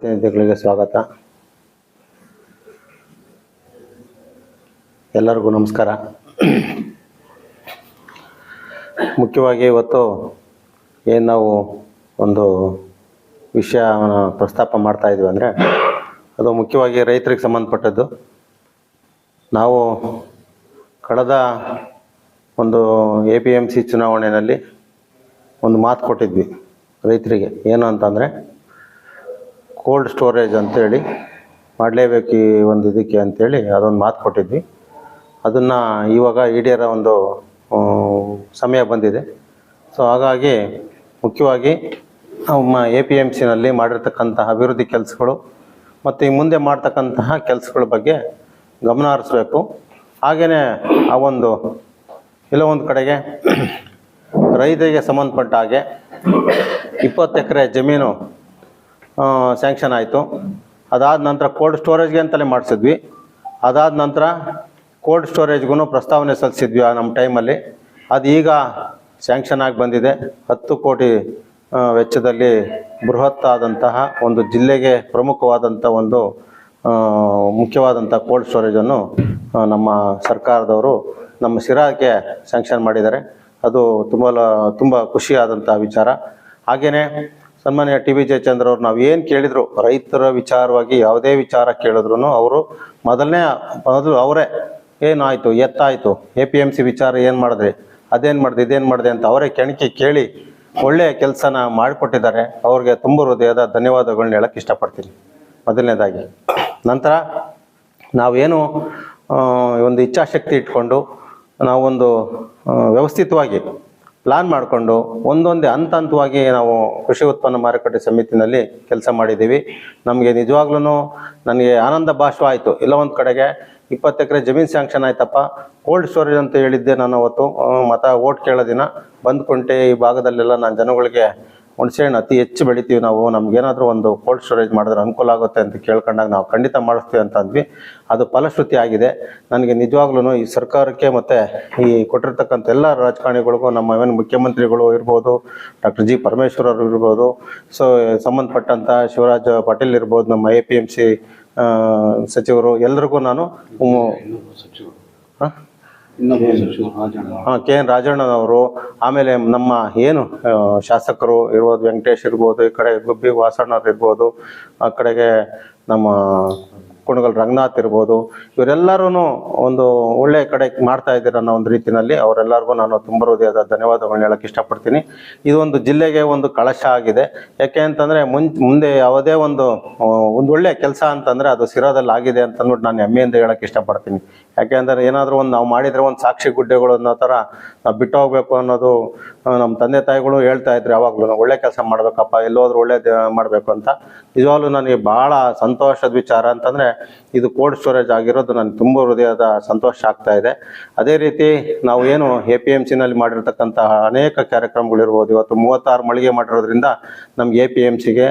ಪ್ರತಿನಿಧಿಗಳಿಗೆ ಸ್ವಾಗತ. ಎಲ್ಲರಿಗೂ ನಮಸ್ಕಾರ. ಮುಖ್ಯವಾಗಿ ಇವತ್ತು ಏನು ನಾವು ಒಂದು ವಿಷಯವನ್ನು ಪ್ರಸ್ತಾಪ ಮಾಡ್ತಾ ಇದ್ವಿ ಅಂದರೆ, ಅದು ಮುಖ್ಯವಾಗಿ ರೈತರಿಗೆ ಸಂಬಂಧಪಟ್ಟದ್ದು. ನಾವು ಕಳೆದ ಒಂದು ಎ ಪಿ ಎಂ ಸಿ ಚುನಾವಣೆಯಲ್ಲಿ ಒಂದು ಮಾತು ಕೊಟ್ಟಿದ್ವಿ ರೈತರಿಗೆ. ಏನು ಅಂತಂದರೆ ಕೋಲ್ಡ್ ಸ್ಟೋರೇಜ್ ಅಂತೇಳಿ ಮಾಡಲೇಬೇಕು ಈ ಒಂದು ಇದಕ್ಕೆ ಅಂತೇಳಿ ಅದೊಂದು ಮಾತು ಕೊಟ್ಟಿದ್ವಿ. ಅದನ್ನು ಇವಾಗ ಈಡೇರೋ ಒಂದು ಸಮಯ ಬಂದಿದೆ. ಸೊ ಹಾಗಾಗಿ ಮುಖ್ಯವಾಗಿ ನಮ್ಮ ಎ ಪಿ ಎಂ ಸಿನಲ್ಲಿ ಮಾಡಿರ್ತಕ್ಕಂತಹ ಅಭಿವೃದ್ಧಿ ಕೆಲಸಗಳು ಮತ್ತು ಈ ಮುಂದೆ ಮಾಡ್ತಕ್ಕಂತಹ ಕೆಲಸಗಳ ಬಗ್ಗೆ ಗಮನ ಹರಿಸ್ಬೇಕು. ಹಾಗೆಯೇ ಆ ಒಂದು ಒಂದು ಕಡೆಗೆ ರೈತರಿಗೆ ಸಂಬಂಧಪಟ್ಟ ಹಾಗೆ ಇಪ್ಪತ್ತು ಎಕರೆ ಜಮೀನು ಸ್ಯಾಂಕ್ಷನ್ ಆಯಿತು. ಅದಾದ ನಂತರ ಕೋಲ್ಡ್ ಸ್ಟೋರೇಜ್ಗೆ ಅಂತಲೇ ಮಾಡಿಸಿದ್ವಿ. ಅದಾದ ನಂತರ ಕೋಲ್ಡ್ ಸ್ಟೋರೇಜ್ಗೂ ಪ್ರಸ್ತಾವನೆ ಸಲ್ಲಿಸಿದ್ವಿ ಆ ನಮ್ಮ ಟೈಮಲ್ಲಿ ಅದು ಈಗ ಸ್ಯಾಂಕ್ಷನ್ ಆಗಿ ಬಂದಿದೆ. ಹತ್ತು ಕೋಟಿ ವೆಚ್ಚದಲ್ಲಿ ಬೃಹತ್ ಆದಂತಹ ಒಂದು ಜಿಲ್ಲೆಗೆ ಪ್ರಮುಖವಾದಂಥ ಒಂದು ಮುಖ್ಯವಾದಂಥ ಕೋಲ್ಡ್ ಸ್ಟೋರೇಜನ್ನು ನಮ್ಮ ಸರ್ಕಾರದವರು ನಮ್ಮ ಶಿರಾಕ್ಕೆ ಸ್ಯಾಂಕ್ಷನ್ ಮಾಡಿದ್ದಾರೆ. ಅದು ತುಂಬ ತುಂಬ ಖುಷಿಯಾದಂಥ ವಿಚಾರ. ಹಾಗೆಯೇ ಸನ್ಮಾನ್ಯ ಟಿ ವಿ ಜಯಚಂದ್ರ ಅವ್ರು ನಾವು ಏನು ಕೇಳಿದ್ರು, ರೈತರ ವಿಚಾರವಾಗಿ ಯಾವುದೇ ವಿಚಾರ ಕೇಳಿದ್ರು ಅವರು ಮೊದಲನೇ, ಮೊದಲು ಅವರೇ, ಏನಾಯಿತು, ಎತ್ತಾಯಿತು, ಎ ಪಿ ಎಂ ಸಿ ವಿಚಾರ ಏನು ಮಾಡಿದ್ರಿ, ಅದೇನು ಮಾಡಿದೆ ಇದೇನು ಮಾಡಿದೆ ಅಂತ ಅವರೇ ಕೆಣಕಿ ಕೇಳಿ ಒಳ್ಳೆಯ ಕೆಲಸನ ಮಾಡಿಕೊಟ್ಟಿದ್ದಾರೆ. ಅವ್ರಿಗೆ ತುಂಬ ಹೃದಯದ ಧನ್ಯವಾದಗಳನ್ನ ಹೇಳಕ್ಕೆ ಇಷ್ಟಪಡ್ತೀನಿ. ಮೊದಲನೇದಾಗಿ. ನಂತರ ನಾವೇನು ಒಂದು ಇಚ್ಛಾಶಕ್ತಿ ಇಟ್ಕೊಂಡು ನಾವೊಂದು ವ್ಯವಸ್ಥಿತವಾಗಿ ಪ್ಲಾನ್ ಮಾಡಿಕೊಂಡು ಒಂದೊಂದೇ ಹಂತ ಹಂತವಾಗಿ ನಾವು ಕೃಷಿ ಉತ್ಪನ್ನ ಮಾರುಕಟ್ಟೆ ಸಮಿತಿನಲ್ಲಿ ಕೆಲಸ ಮಾಡಿದ್ದೀವಿ. ನಮಗೆ ನಿಜವಾಗ್ಲೂ ನನಗೆ ಆನಂದ ಭಾಷೆ ಆಯಿತು. ಇಲ್ಲ ಒಂದು ಕಡೆಗೆ ಇಪ್ಪತ್ತು ಎಕರೆ ಜಮೀನು ಸ್ಯಾಂಕ್ಷನ್ ಆಯ್ತಪ್ಪ. ಕೋಲ್ಡ್ ಸ್ಟೋರೇಜ್ ಅಂತ ಹೇಳಿದ್ದೆ ನಾನು ಅವತ್ತು. ಮತ ಓಟ್ ಕೇಳೋ ದಿನ ಬಂದ್ಕೊಂಡೆ ಈ ಭಾಗದಲ್ಲೆಲ್ಲ ನಾನು ಜನಗಳಿಗೆ ಹುಣಸೆಹಣ್ಣು ಅತಿ ಹೆಚ್ಚು ಬೆಳಿತೀವಿ ನಾವು. ನಮ್ಗೇನಾದರೂ ಒಂದು ಕೋಲ್ಡ್ ಸ್ಟೋರೇಜ್ ಮಾಡಿದ್ರೆ ಅನುಕೂಲ ಆಗುತ್ತೆ ಅಂತ ಕೇಳ್ಕೊಂಡಾಗ ನಾವು ಖಂಡಿತ ಮಾಡಿಸ್ತೀವಿ ಅಂತ ಅಂದ್ವಿ. ಅದು ಫಲಶ್ರುತಿ ಆಗಿದೆ. ನನಗೆ ನಿಜವಾಗ್ಲೂ ಈ ಸರ್ಕಾರಕ್ಕೆ ಮತ್ತು ಈ ಕೊಟ್ಟಿರ್ತಕ್ಕಂಥ ಎಲ್ಲ ರಾಜಕಾರಣಿಗಳಿಗೂ ನಮ್ಮ ಏನು ಮುಖ್ಯಮಂತ್ರಿಗಳು ಇರ್ಬೋದು ಡಾಕ್ಟರ್ ಜಿ ಪರಮೇಶ್ವರ್ ಅವರು ಇರ್ಬೋದು ಸೊ ಸಂಬಂಧಪಟ್ಟಂಥ ಶಿವರಾಜ್ ಪಾಟೀಲ್ ಇರ್ಬೋದು ನಮ್ಮ ಎ ಪಿ ಎಂ ಸಿ ಸಚಿವರು ಎಲ್ರಿಗೂ ನಾನು ಹಾಂ ಹಾಂ ಕೆ ಎನ್ ರಾಜಣ್ಣನವರು ಆಮೇಲೆ ನಮ್ಮ ಏನು ಶಾಸಕರು ಇರ್ಬೋದು ವೆಂಕಟೇಶ್ ಇರ್ಬೋದು ಈ ಕಡೆ ಗುಬ್ಬಿ ವಾಸಣ್ಣವ್ರು ಇರ್ಬೋದು ಆ ಕಡೆಗೆ ನಮ್ಮ ಕುಣಗಲ್ ರಂಗನಾಥ್ ಇರ್ಬೋದು ಇವರೆಲ್ಲರೂ ಒಂದು ಒಳ್ಳೆ ಕಡೆ ಮಾಡ್ತಾ ಇದ್ದೀರ ಅನ್ನೋ ಒಂದು ರೀತಿಯಲ್ಲಿ ಅವರೆಲ್ಲರಿಗೂ ನಾನು ತುಂಬ ಹೃದಯದ ಧನ್ಯವಾದಗಳನ್ನ ಹೇಳಕ್ಕೆ ಇಷ್ಟಪಡ್ತೀನಿ. ಇದು ಒಂದು ಜಿಲ್ಲೆಗೆ ಒಂದು ಕಳಶ ಆಗಿದೆ. ಯಾಕೆ ಅಂತಂದರೆ ಮುನ್ ಮುಂದೆ ಯಾವುದೇ ಒಂದು ಒಂದು ಒಳ್ಳೆ ಕೆಲಸ ಅಂತಂದರೆ ಅದು ಸಿರಾದಲ್ಲಿ ಆಗಿದೆ ಅಂತಂದ್ಬಿಟ್ಟು ನಾನು ಹೆಮ್ಮೆಯಿಂದ ಹೇಳಕ್ಕೆ ಇಷ್ಟಪಡ್ತೀನಿ. ಯಾಕೆ ಅಂದರೆ ಏನಾದರೂ ಒಂದು ನಾವು ಮಾಡಿದರೆ ಒಂದು ಸಾಕ್ಷಿ ಗುಡ್ಡೆಗಳು ಅನ್ನೋ ಥರ ನಾವು ಬಿಟ್ಟು ಹೋಗ್ಬೇಕು ಅನ್ನೋದು ನಮ್ಮ ತಂದೆ ತಾಯಿಗಳು ಹೇಳ್ತಾ ಇದ್ರು ಯಾವಾಗಲೂ ಒಳ್ಳೆ ಕೆಲಸ ಮಾಡಬೇಕಪ್ಪ, ಎಲ್ಲೋದ್ರೂ ಒಳ್ಳೆ ಮಾಡಬೇಕು ಅಂತ. ನಿಜವಾಗ್ಲೂ ನನಗೆ ಭಾಳ ಸಂತೋಷದ ವಿಚಾರ ಅಂತಂದರೆ, ಇದು ಕೋಲ್ಡ್ ಸ್ಟೋರೇಜ್ ಆಗಿರೋದು ನನಗೆ ತುಂಬ ಹೃದಯದ ಸಂತೋಷ ಆಗ್ತಾ ಇದೆ. ಅದೇ ರೀತಿ ನಾವು ಏನು ಎ ಪಿ ಎಂ ಸಿನಲ್ಲಿ ಮಾಡಿರ್ತಕ್ಕಂತಹ ಅನೇಕ ಕಾರ್ಯಕ್ರಮಗಳಿರ್ಬೋದು, ಇವತ್ತು ಮೂವತ್ತಾರು ಮಳಿಗೆ ಮಾಡಿರೋದ್ರಿಂದ ನಮ್ಗೆ ಎ ಪಿ ಎಂ ಸಿಗೆ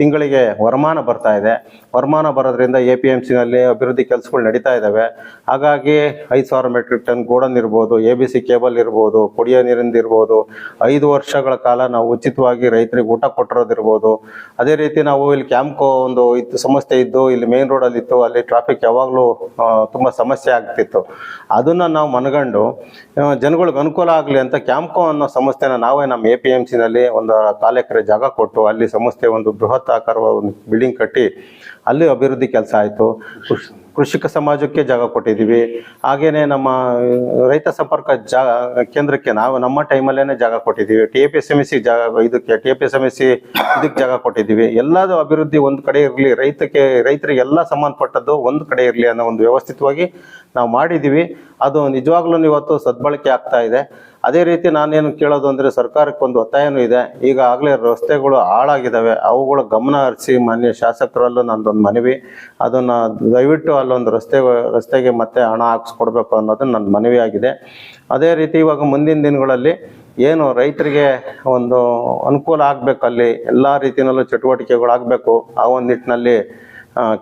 ತಿಂಗಳಿಗೆ ವರಮಾನ ಬರ್ತಾ ಇದೆ. ವರಮಾನ ಬರೋದ್ರಿಂದ ಎ ಪಿ ಎಂ ಸಿನಲ್ಲಿ ಅಭಿವೃದ್ಧಿ ಕೆಲಸಗಳು ನಡೀತಾ ಇದ್ದಾವೆ ಹಾಗಾಗಿ ಐದು ಸಾವಿರ ಮೆಟ್ರಿಕ್ ಟನ್ ಗೋಡನ್ ಇರ್ಬೋದು ಎ ಬಿ ಸಿ ಕೇಬಲ್ ಇರ್ಬೋದು, ಕುಡಿಯೋ ನೀರಿಂದ ಇರ್ಬೋದು, ಐದು ವರ್ಷಗಳ ಕಾಲ ನಾವು ಉಚಿತವಾಗಿ ರೈತರಿಗೆ ಊಟ ಕೊಟ್ಟಿರೋದಿರ್ಬೋದು ಅದೇ ರೀತಿ ನಾವು ಇಲ್ಲಿ ಕ್ಯಾಂಪ್ಕೋ ಒಂದು ಇತ್ತು ಸಂಸ್ಥೆ ಇದ್ದು ಇಲ್ಲಿ ಮೇನ್ ರೋಡಲ್ಲಿ ಇತ್ತು, ಅಲ್ಲಿ ಟ್ರಾಫಿಕ್ ಯಾವಾಗಲೂ ತುಂಬ ಸಮಸ್ಯೆ ಆಗ್ತಿತ್ತು. ಅದನ್ನು ನಾವು ಮನಗಂಡು ಜನಗಳಿಗೆ ಅನುಕೂಲ ಆಗಲಿ ಅಂತ ಕ್ಯಾಂಪ್ಕೋ ಅನ್ನೋ ಸಂಸ್ಥೆನ ನಾವೇ ನಮ್ಮ ಎ ಪಿ ಎಂ ಸಿನಲ್ಲಿ ಒಂದು ಕಾಲು ಜಾಗ ಕೊಟ್ಟು, ಅಲ್ಲಿ ಸಂಸ್ಥೆ ಒಂದು ಬೃಹತ್ ಆಕಾರದ ಒಂದು ಬಿಲ್ಡಿಂಗ್ ಕಟ್ಟಿ, ಅಲ್ಲಿ ಅಭಿವೃದ್ಧಿ ಕೆಲಸ ಆಯಿತು. ಕೃಷಿಕ ಸಮಾಜಕ್ಕೆ ಜಾಗ ಕೊಟ್ಟಿದ್ದೀವಿ. ಹಾಗೇನೆ ನಮ್ಮ ರೈತ ಸಂಪರ್ಕ ಜಾಗ ಕೇಂದ್ರಕ್ಕೆ ನಾವು ನಮ್ಮ ಟೈಮಲ್ಲೇ ಜಾಗ ಕೊಟ್ಟಿದ್ದೀವಿ. T A P S M S C ಜಾಗ, ಇದಕ್ಕೆ T A P S M S C ಇದಕ್ಕೆ ಜಾಗ ಕೊಟ್ಟಿದ್ದೀವಿ. ಎಲ್ಲದೂ ಅಭಿವೃದ್ಧಿ ಒಂದು ಕಡೆ ಇರಲಿ, ರೈತಕ್ಕೆ ರೈತರಿಗೆ ಎಲ್ಲ ಸಂಬಂಧಪಟ್ಟದ್ದು ಒಂದು ಕಡೆ ಇರಲಿ ಅನ್ನೋ ಒಂದು ವ್ಯವಸ್ಥಿತವಾಗಿ ನಾವು ಮಾಡಿದ್ದೀವಿ. ಅದು ನಿಜವಾಗ್ಲೂ ಇವತ್ತು ಸದ್ಬಳಕೆ ಆಗ್ತಾ ಇದೆ. ಅದೇ ರೀತಿ ನಾನೇನು ಕೇಳೋದು ಅಂದರೆ ಸರ್ಕಾರಕ್ಕೆ ಒಂದು ಒತ್ತಾಯನೂ ಇದೆ. ಈಗಾಗಲೇ ರಸ್ತೆಗಳು ಹಾಳಾಗಿದ್ದಾವೆ ಅವುಗಳ ಗಮನ ಹರಿಸಿ ಮಾನ್ಯ ಶಾಸಕರಲ್ಲೂ ನಂದೊಂದು ಮನವಿ. ಅದನ್ನು ದಯವಿಟ್ಟು ಅಲ್ಲೊಂದು ರಸ್ತೆ, ರಸ್ತೆಗೆ ಮತ್ತೆ ಹಣ ಹಾಕಿಸ್ಕೊಡ್ಬೇಕು ಅನ್ನೋದು ನನ್ನ ಮನವಿ ಆಗಿದೆ ಅದೇ ರೀತಿ ಇವಾಗ ಮುಂದಿನ ದಿನಗಳಲ್ಲಿ ಏನು ರೈತರಿಗೆ ಒಂದು ಅನುಕೂಲ ಆಗಬೇಕು ಅಲ್ಲಿ ಎಲ್ಲ ರೀತಿಯಲ್ಲೂ ಚಟುವಟಿಕೆಗಳಾಗಬೇಕು ಆ ಒಂದು ನಿಟ್ಟಿನಲ್ಲಿ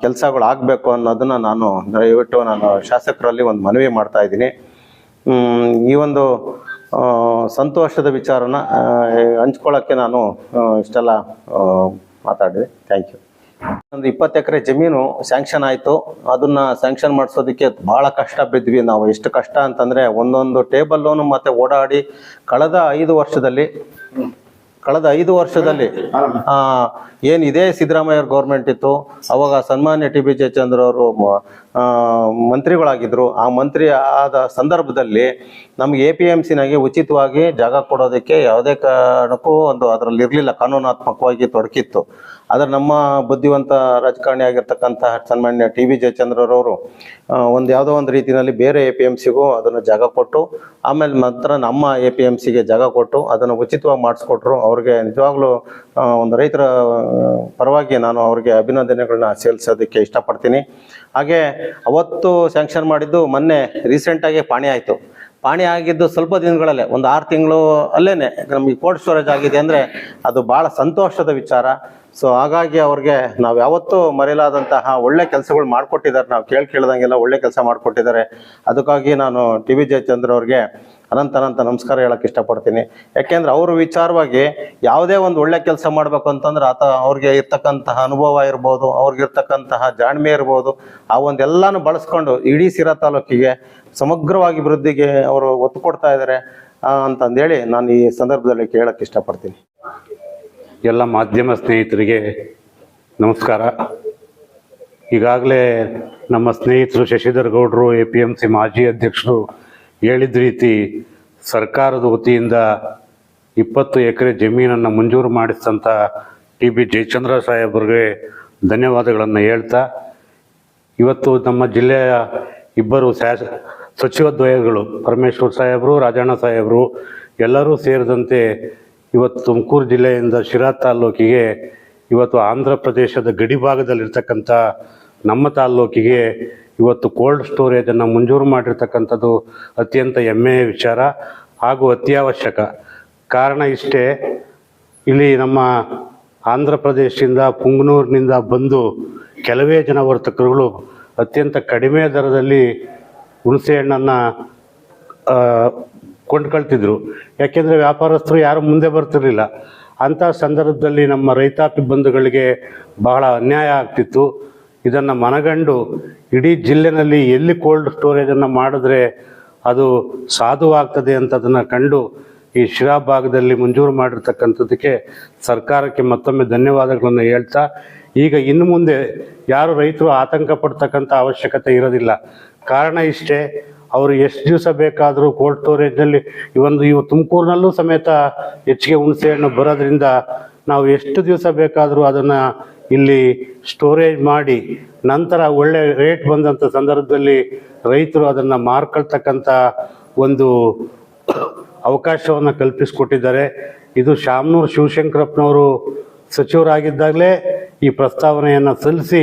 ಕೆಲಸಗಳು ಆಗಬೇಕು ಅನ್ನೋದನ್ನು ನಾನು ದಯವಿಟ್ಟು ನಾನು ಶಾಸಕರಲ್ಲಿ ಒಂದು ಮನವಿ ಮಾಡ್ತಾ ಇದ್ದೀನಿ. ಈ ಒಂದು ಸಂತೋಷದ ವಿಚಾರನ ಹಂಚ್ಕೊಳ್ಳೋಕ್ಕೆ ನಾನು ಇಷ್ಟೆಲ್ಲ ಮಾತಾಡಿದೆ. ಥ್ಯಾಂಕ್ ಯು ಒಂದು ಇಪ್ಪತ್ತು ಎಕರೆ ಜಮೀನು ಸ್ಯಾಂಕ್ಷನ್ ಆಯಿತು. ಅದನ್ನ ಸ್ಯಾಂಕ್ಷನ್ ಮಾಡಿಸೋದಕ್ಕೆ ಭಾಳ ಕಷ್ಟ ಬಿದ್ವಿ ನಾವು. ಎಷ್ಟು ಕಷ್ಟ ಅಂತಂದರೆ ಒಂದೊಂದು ಟೇಬಲ್ ಲೋನು ಮತ್ತೆ ಓಡಾಡಿ ಕಳೆದ ಐದು ವರ್ಷದಲ್ಲಿ ಕಳೆದ ಐದು ವರ್ಷದಲ್ಲಿ ಏನು ಇದೇ ಸಿದ್ದರಾಮಯ್ಯ ಗೌರ್ಮೆಂಟ್ ಇತ್ತು, ಅವಾಗ ಸನ್ಮಾನ್ಯ ಟಿ ಬಿ ಜಯಚಂದ್ರ ಅವರು ಮಂತ್ರಿಗಳಾಗಿದ್ದರು ಆ ಮಂತ್ರಿ ಆದ ಸಂದರ್ಭದಲ್ಲಿ ನಮ್ಗೆ ಎ ಪಿ ಎಂ ಸಿನಾಗೆ ಉಚಿತವಾಗಿ ಜಾಗ ಕೊಡೋದಕ್ಕೆ ಯಾವುದೇ ಕಾರಣಕ್ಕೂ ಒಂದು ಅದರಲ್ಲಿ ಇರಲಿಲ್ಲ ಕಾನೂನಾತ್ಮಕವಾಗಿ ತೊಡಕಿತ್ತು. ಆದರೆ ನಮ್ಮ ಬುದ್ಧಿವಂತ ರಾಜಕಾರಣಿ ಆಗಿರ್ತಕ್ಕಂತಹ ಸನ್ಮಾನ್ಯ ಟಿ ವಿ ಜಯಚಂದ್ರರವರು ಒಂದು ಯಾವುದೋ ಒಂದು ರೀತಿಯಲ್ಲಿ ಬೇರೆ ಎ ಪಿ ಎಂ ಸಿಗೂ ಅದನ್ನು ಜಾಗ ಕೊಟ್ಟು, ಆಮೇಲೆ ಮಾತ್ರ ನಮ್ಮ ಎ ಪಿ ಎಂ ಸಿಗೆ ಜಾಗ ಕೊಟ್ಟು ಅದನ್ನು ಉಚಿತವಾಗಿ ಮಾಡಿಸ್ಕೊಟ್ರು. ಅವ್ರಿಗೆ ನಿಜವಾಗ್ಲೂ ಒಂದು ರೈತರ ಪರವಾಗಿ ನಾನು ಅವ್ರಿಗೆ ಅಭಿನಂದನೆಗಳನ್ನ ಸೇರಿಸೋದಕ್ಕೆ ಇಷ್ಟಪಡ್ತೀನಿ. ಹಾಗೆ ಅವತ್ತು ಸ್ಯಾಂಕ್ಷನ್ ಮಾಡಿದ್ದು ಮೊನ್ನೆ ರೀಸೆಂಟಾಗಿ ಪಾಣಿ ಆಯಿತು. ಪಾಣಿ ಆಗಿದ್ದು ಸ್ವಲ್ಪ ದಿನಗಳಲ್ಲೇ, ಒಂದು ಆರು ತಿಂಗಳು ಅಲ್ಲೇ ನಮಗೆ ಕೋಲ್ಡ್ ಸ್ಟೋರೇಜ್ ಆಗಿದೆ ಅಂದರೆ ಅದು ಭಾಳ ಸಂತೋಷದ ವಿಚಾರ. ಸೊ ಹಾಗಾಗಿ ಅವ್ರಿಗೆ ನಾವು ಯಾವತ್ತೂ ಮರೆಯಲಾದಂತಹ ಒಳ್ಳೆ ಕೆಲಸಗಳು ಮಾಡಿಕೊಟ್ಟಿದ್ದಾರೆ. ನಾವು ಕೇಳಿ ಕೇಳ್ದಂಗೆಲ್ಲ ಒಳ್ಳೆ ಕೆಲಸ ಮಾಡಿಕೊಟ್ಟಿದ್ದಾರೆ. ಅದಕ್ಕಾಗಿ ನಾನು ಟಿ ವಿ ಜಯಚಂದ್ರ ಅವ್ರಿಗೆ ಅನಂತ ಅನಂತ ನಮಸ್ಕಾರ ಹೇಳಕ್ಕೆ ಇಷ್ಟಪಡ್ತೀನಿ. ಯಾಕೆಂದ್ರೆ ಅವ್ರ ವಿಚಾರವಾಗಿ ಯಾವುದೇ ಒಂದು ಒಳ್ಳೆ ಕೆಲಸ ಮಾಡಬೇಕು ಅಂತಂದ್ರೆ ಆತ ಅವ್ರಿಗೆ ಇರ್ತಕ್ಕಂತಹ ಅನುಭವ ಇರ್ಬೋದು, ಅವ್ರಿಗೆ ಇರ್ತಕ್ಕಂತಹ ಜಾಣ್ಮೆ ಇರ್ಬೋದು, ಆ ಒಂದೆಲ್ಲಾನು ಬಳಸ್ಕೊಂಡು ಇಡೀ ಸಿರಾ ತಾಲೂಕಿಗೆ ಸಮಗ್ರವಾಗಿ ಅಭಿವೃದ್ಧಿಗೆ ಅವರು ಒತ್ತು ಕೊಡ್ತಾ ಇದ್ದಾರೆ ಅಂತಂದೇಳಿ ನಾನು ಈ ಸಂದರ್ಭದಲ್ಲಿ ಕೇಳಕ್ಕೆ ಇಷ್ಟಪಡ್ತೀನಿ. ಎಲ್ಲ ಮಾಧ್ಯಮ ಸ್ನೇಹಿತರಿಗೆ ನಮಸ್ಕಾರ. ಈಗಾಗಲೇ ನಮ್ಮ ಸ್ನೇಹಿತರು ಶಶಿಧರ್ ಗೌಡರು ಎ ಪಿ ಎಂ ಸಿ ಮಾಜಿ ಅಧ್ಯಕ್ಷರು ಹೇಳಿದ ರೀತಿ ಸರ್ಕಾರದ ವತಿಯಿಂದ ಇಪ್ಪತ್ತು ಎಕರೆ ಜಮೀನನ್ನು ಮಂಜೂರು ಮಾಡಿಸಿದಂಥ ಟಿ ಬಿ ಜಯಚಂದ್ರ ಸಾಹೇಬ್ರಿಗೆ ಧನ್ಯವಾದಗಳನ್ನು ಹೇಳ್ತಾ, ಇವತ್ತು ನಮ್ಮ ಜಿಲ್ಲೆಯ ಇಬ್ಬರು ಶಾಸ ಸಚಿವದ್ವಯಗಳು ಪರಮೇಶ್ವರ್ ಸಾಹೇಬರು, ರಾಜಣ್ಣ ಸಾಹೇಬರು ಎಲ್ಲರೂ ಸೇರಿದಂತೆ ಇವತ್ತು ತುಮಕೂರು ಜಿಲ್ಲೆಯಿಂದ ಶಿರಾ ತಾಲ್ಲೂಕಿಗೆ ಇವತ್ತು ಆಂಧ್ರ ಪ್ರದೇಶದ ಗಡಿ ಭಾಗದಲ್ಲಿರ್ತಕ್ಕಂಥ ನಮ್ಮ ತಾಲ್ಲೂಕಿಗೆ ಇವತ್ತು ಕೋಲ್ಡ್ ಸ್ಟೋರೇಜನ್ನು ಮಂಜೂರು ಮಾಡಿರ್ತಕ್ಕಂಥದ್ದು ಅತ್ಯಂತ ಹೆಮ್ಮೆಯ ವಿಚಾರ ಹಾಗೂ ಅತ್ಯವಶ್ಯಕ. ಕಾರಣ ಇಷ್ಟೇ, ಇಲ್ಲಿ ನಮ್ಮ ಆಂಧ್ರ ಪ್ರದೇಶದಿಂದ ಪುಂಗನೂರಿನಿಂದ ಬಂದು ಕೆಲವೇ ಜನ ವರ್ತಕರುಗಳು ಅತ್ಯಂತ ಕಡಿಮೆ ದರದಲ್ಲಿ ಹುಣಸೆ ಹಣ್ಣನ್ನು ಕೊಂಡ್ಕೊಳ್ತಿದ್ರು. ಯಾಕೆಂದರೆ ವ್ಯಾಪಾರಸ್ಥರು ಯಾರು ಮುಂದೆ ಬರ್ತಿರಲಿಲ್ಲ. ಅಂಥ ಸಂದರ್ಭದಲ್ಲಿ ನಮ್ಮ ರೈತಾಪಿ ಬಂಧುಗಳಿಗೆ ಬಹಳ ಅನ್ಯಾಯ ಆಗ್ತಿತ್ತು. ಇದನ್ನು ಮನಗಂಡು ಇಡೀ ಜಿಲ್ಲೆನಲ್ಲಿ ಎಲ್ಲಿ ಕೋಲ್ಡ್ ಸ್ಟೋರೇಜನ್ನು ಮಾಡಿದ್ರೆ ಅದು ಸಾಧುವಾಗ್ತದೆ ಅಂತ ಅದನ್ನು ಕಂಡು ಈ ಶಿರಾ ಭಾಗದಲ್ಲಿ ಮಂಜೂರು ಮಾಡಿರ್ತಕ್ಕಂಥದ್ದಕ್ಕೆ ಸರ್ಕಾರಕ್ಕೆ ಮತ್ತೊಮ್ಮೆ ಧನ್ಯವಾದಗಳನ್ನು ಹೇಳ್ತಾ, ಈಗ ಇನ್ನು ಮುಂದೆ ಯಾರು ರೈತರು ಆತಂಕ ಪಡ್ತಕ್ಕಂಥ ಅವಶ್ಯಕತೆ ಇರೋದಿಲ್ಲ. ಕಾರಣ ಇಷ್ಟೇ ಅವರು ಎಷ್ಟು ದಿವಸ ಬೇಕಾದರೂ ಕೋಲ್ಡ್ ಸ್ಟೋರೇಜ್ನಲ್ಲಿ ಈ ಒಂದು ಇವು ತುಮಕೂರಿನಲ್ಲೂ ಸಮೇತ ಹೆಚ್ಚಿಗೆ ಹುಣಸೆ ಹಣ್ಣು ಬರೋದ್ರಿಂದ ನಾವು ಎಷ್ಟು ದಿವಸ ಬೇಕಾದರೂ ಅದನ್ನು ಇಲ್ಲಿ ಸ್ಟೋರೇಜ್ ಮಾಡಿ ನಂತರ ಒಳ್ಳೆ ರೇಟ್ ಬಂದಂಥ ಸಂದರ್ಭದಲ್ಲಿ ರೈತರು ಅದನ್ನು ಮಾರ್ಕೊಳ್ತಕ್ಕಂಥ ಒಂದು ಅವಕಾಶವನ್ನು ಕಲ್ಪಿಸಿಕೊಟ್ಟಿದ್ದಾರೆ. ಇದು ಶಾಮನೂರು ಶಿವಶಂಕರಪ್ಪನವರು ಸಚಿವರಾಗಿದ್ದಾಗಲೇ ಈ ಪ್ರಸ್ತಾವನೆಯನ್ನು ಸಲ್ಲಿಸಿ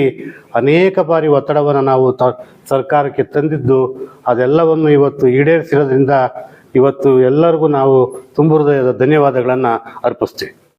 ಅನೇಕ ಬಾರಿ ಒತ್ತಡವನ್ನು ನಾವು ತ, ಸರ್ಕಾರಕ್ಕೆ ತಂದಿದ್ದು, ಅದೆಲ್ಲವನ್ನು ಇವತ್ತು ಈಡೇರಿಸಿರೋದ್ರಿಂದ ಇವತ್ತು ಎಲ್ಲರಿಗೂ ನಾವು ತುಂಬ ಹೃದಯದ ಧನ್ಯವಾದಗಳನ್ನು ಅರ್ಪಿಸ್ತೀವಿ.